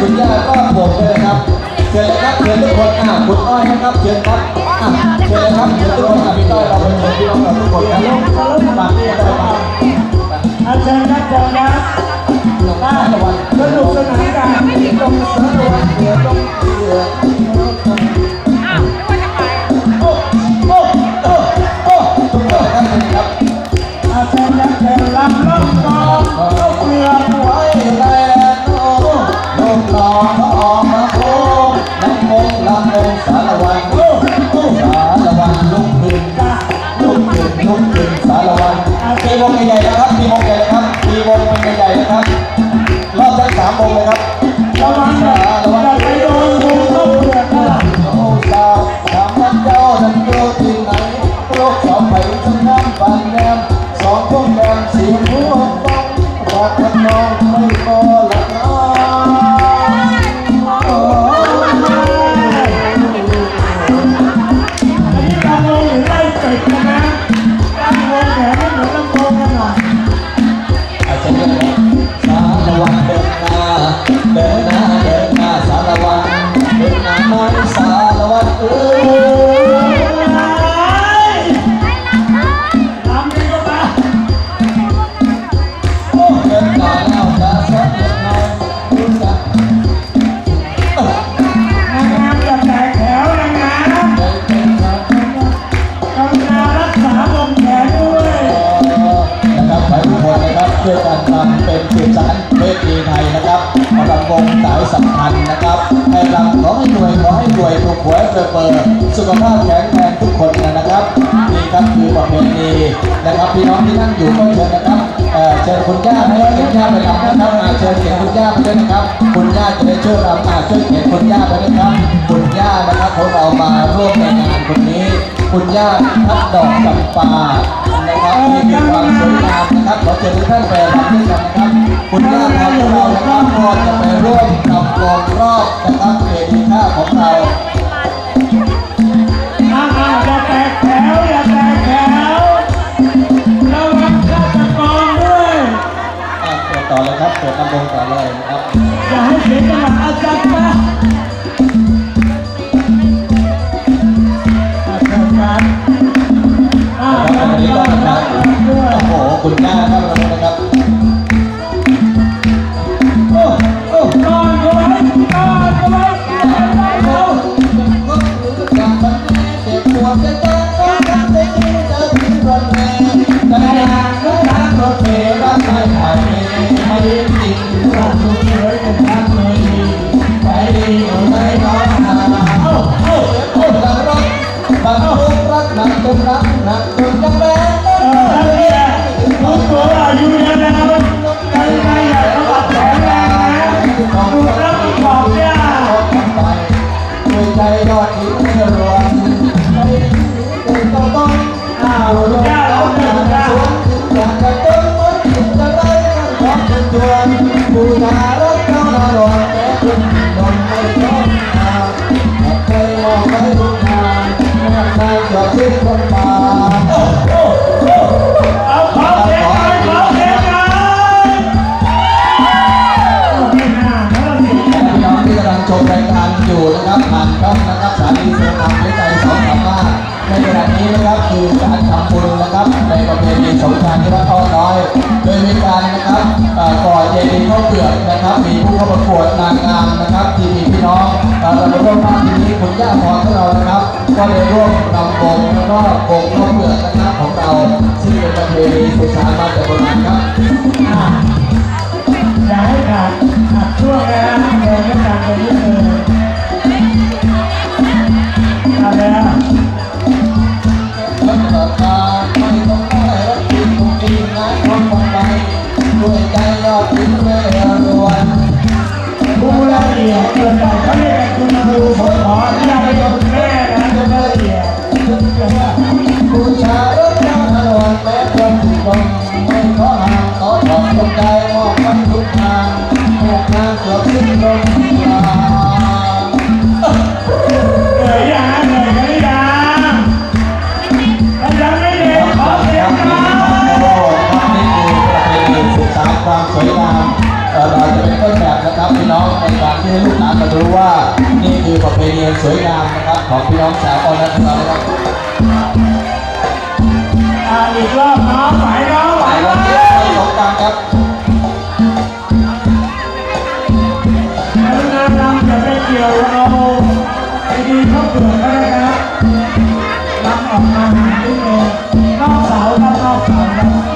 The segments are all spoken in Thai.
คุณย่ารอดผมเลยนะครับเชิญเลยครับเชิญทุกคนอะคุณอ้อยนะครับเชิญครับอะเชิญเลยครับเชิญทุกคนอะพี่ต้อยเราไปเชิญพี่น้องเราทุกคนครับมาที่เราไปอาจารย์ครับอาจารย์ครับอ่าสนุกสนานกันตรงสนุกเหนือตรงเหนือโอ้โอ้โอ้โอ้ทุกคนครับ ช่วยกันทำเป็นสื่อสารเวทีไทยนะครับมาดำวงสายสำคัญนะครับให้รำขอให้รวยขอให้รวยถูกหวยเปิดเปิดสุขภาพแข็งแรงทุกคนนะครับนี่ครับคือประเพณีนะครับพี่น้องที่นั่งอยู่ก็เชิญนะครับเออเชิญคุณย่าให้เขียนย่าไปรำนะครับอ่าเชิญเขียนคุณย่าไปด้วยนะครับ คุณย่าจะได้ช่วยรำอ่าช่วยเขียนคุณย่าไปด้วยครับ คุณย่านะครับของเรามาร่วมในงานวันนี้ คุณย่าทัดดอกจำปานะครับนี่คือความสวย งามนะครับขอเชิญทุกท่านไปรำด้วยกันนะครับคุณย่าของเรานะครับก็จะไปร่วมกับวงรอบนะครับเวทีข้าของเราต่อเปิดต่อเลยครับเปิดลำวงต่อเลยนะครับอย่าให้เสียจังหวะอาจารย์นะ ชมรายการอยู่นะครับผ่านช่องนะครับสถานีเสียงธรรมวิจัยสองสามห้าในขณะนี้นะครับคือการทำบุญนะครับในประเพณีสงกรานต์ที่วัดอ้อน้อย โดยมีการนะครับเอ่อก่อเจดีย์ข้าวเปลือกนะครับ มีผู้เข้าประกวดนางงามนะครับที่มีพี่น้องเราไปร่วมบ้านที่นี้คุณย่าพรของเรานะครับ ก็ได้ร่วมรำวงแล้วก็วงข้าวเปลือกนะครับของเราซึ่งเป็นประเพณีสืบสานมาแต่โบราณครับ งแม้คนถูกต้ไม่ขอห่างขอถอดดวใจมองมันทุกทางหกทางเกือสิ้นลมลาเหนื่อยยังเหนื่อยกันหรือยังถ้ายังไม่เหนื่อยขอเสียงหน่อยความสวยงามเราจะเป็นต้นแบบนะครับพี่น้องในการที่ให้ลูกหลานมารู้ว่า นี่คือประเพณีสวยงามนะครับของพี่น้องชาวอนนะครับ อีกรอบน้องไปน้องไหน้อสองกลงครับแล้วนำจะไปเกี่ยวเอาไอ้ดีเขาเกิดก็ไนะครับนำออกมาหาที่โนนอกเสาครับนอกเสาครั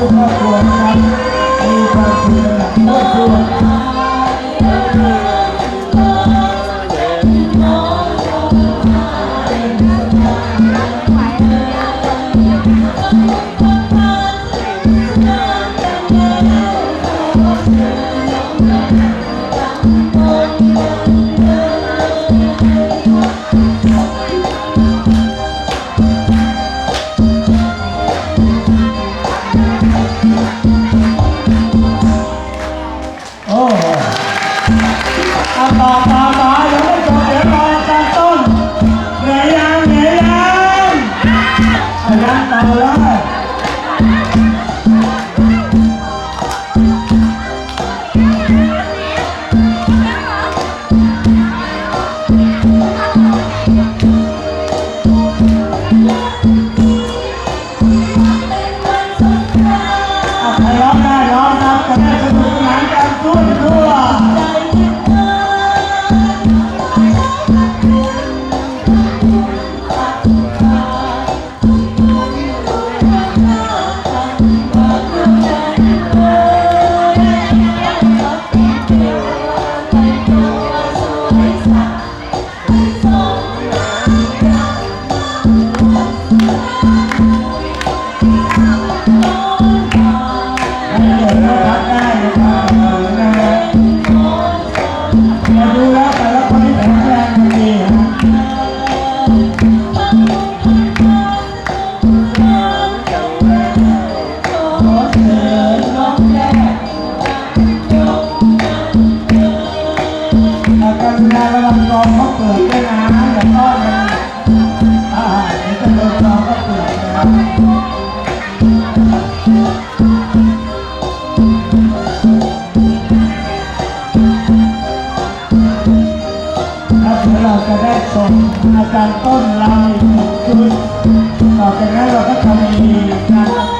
ให้ครอบครัวกับมีามสุขรับกัว นะครับเเราจะได้สมอาจารย์ต้นลายคืนต่อจากนั้นเราก็ทำมีการ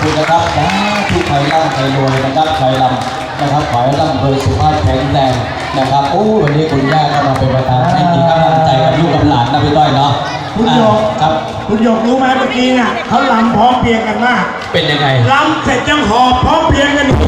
ที่ใครร่ำใครรวยนะครับใครลำนะครับขอให้ร่ำรวยสุขภาพแข็งแรงนะครับโอ้วันนี้คุณย่าก็มาเป็นประธานให้มีกำลังใจกับลูกกับหลานนะพี่ต้อยเนาะคุณโยกอ่าครับคุณโยกรู้ไหมเมื่อกี้น่ะเขาลำพร้อมเพรียงกันมากเป็นยังไงลำเสร็จยังหอบพร้อมเพรียงกันอยู่